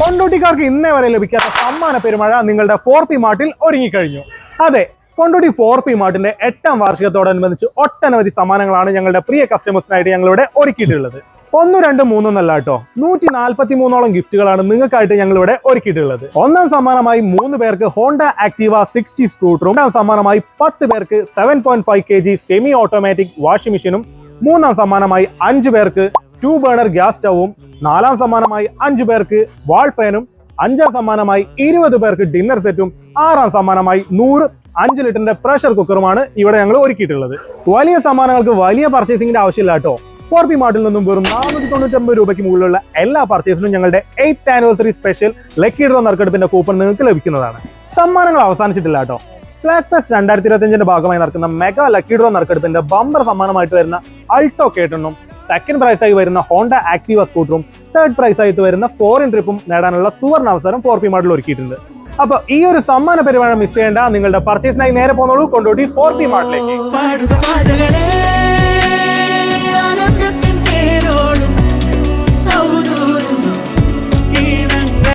കൊണ്ടോട്ടിക്കാർക്ക് ഇന്നേ വരെ ലഭിക്കാത്ത സമ്മാന പെരുമഴ നിങ്ങളുടെ ഫോർ പി മാർട്ടിൽ ഒരുങ്ങിക്കഴിഞ്ഞു. അതെ കൊണ്ടോട്ടി ഫോർ പി മാർട്ടിന്റെ എട്ടാം വാർഷികത്തോടനുബന്ധിച്ച് ഒട്ടനവധി സമ്മാനങ്ങളാണ് ഞങ്ങളുടെ പ്രിയ കസ്റ്റമേഴ്സിനായിട്ട് ഞങ്ങളിവിടെ ഒരുക്കിയിട്ടുള്ളത്. ഒന്ന് രണ്ട് മൂന്നൊന്നല്ല കേട്ടോ. നൂറ്റി നാൽപ്പത്തി മൂന്നോളം ഗിഫ്റ്റുകളാണ് നിങ്ങൾക്കായിട്ട് ഞങ്ങളിവിടെ ഒരുക്കിയിട്ടുള്ളത്. ഒന്നാം സമ്മാനമായി മൂന്ന് പേർക്ക് ഹോണ്ട ആക്ടീവ സിക്സ്റ്റി സ്കൂട്ടറും രണ്ടാം സമ്മാനമായി പത്ത് പേർക്ക് seven point five K G semi automatic washing മെഷീനും മൂന്നാം സമ്മാനമായി അഞ്ച് പേർക്ക് ടു ബേണർ ഗ്യാസ് സ്റ്റവും നാലാം സമ്മാനമായി അഞ്ചു പേർക്ക് വാൾ ഫാനും അഞ്ചാം സമ്മാനമായി ഇരുപത് പേർക്ക് ഡിന്നർ സെറ്റും ആറാം സമ്മാനമായി നൂറ് അഞ്ച് ലിറ്ററിന്റെ പ്രഷർ കുക്കറുമാണ് ഇവിടെ ഞങ്ങൾ ഒരുക്കിയിട്ടുള്ളത്. വലിയ സമ്മാനങ്ങൾക്ക് വലിയ പർച്ചേസിംഗിന്റെ ആവശ്യമില്ല കേട്ടോ. ഫോർ പി മാർട്ടിൽ നിന്നും വെറും നാനൂറ്റി തൊണ്ണൂറ്റൊമ്പത് രൂപയ്ക്ക് മുകളിലുള്ള എല്ലാ പർച്ചേസിനും ഞങ്ങളുടെ eighth anniversary special lucky draw നറുക്കെടുപ്പിന്റെ coupon നിങ്ങൾക്ക് ലഭിക്കുന്നതാണ്. സമ്മാനങ്ങൾ അവസാനിച്ചിട്ടില്ല കേട്ടോ. സ്വാഗ് ഫെസ്റ്റ് രണ്ടായിരത്തി ഇരുപത്തിയഞ്ചിന്റെ ഭാഗമായി നടക്കുന്ന മെഗാ ലക്കി ഡ്രോ നറുക്കെടുപ്പിന്റെ ബമ്പർ സമ്മാനമായിട്ട് വരുന്ന അൾട്ടോ കേട്ടെണ്ണും സെക്കൻഡ് പ്രൈസ് ആയി വരുന്ന ഹോണ്ട ആക്റ്റീവ സ്കൂട്ടറും തേർഡ് പ്രൈസ് ആയിട്ട് വരുന്ന ഫോറിൻ ട്രിപ്പും നേടാനുള്ള സുവർണ അവസരം ഫോർ പി മാർട്ടിൽ ഒരുക്കിയിട്ടുണ്ട്. അപ്പൊ ഈ ഒരു സമ്മാന പരിപാടി മിസ് ചെയ്യേണ്ട നിങ്ങളുടെ പർച്ചേസിനായി നേരെ പോന്നോളൂ. Kondotty four P മാർട്ടിലേക്ക്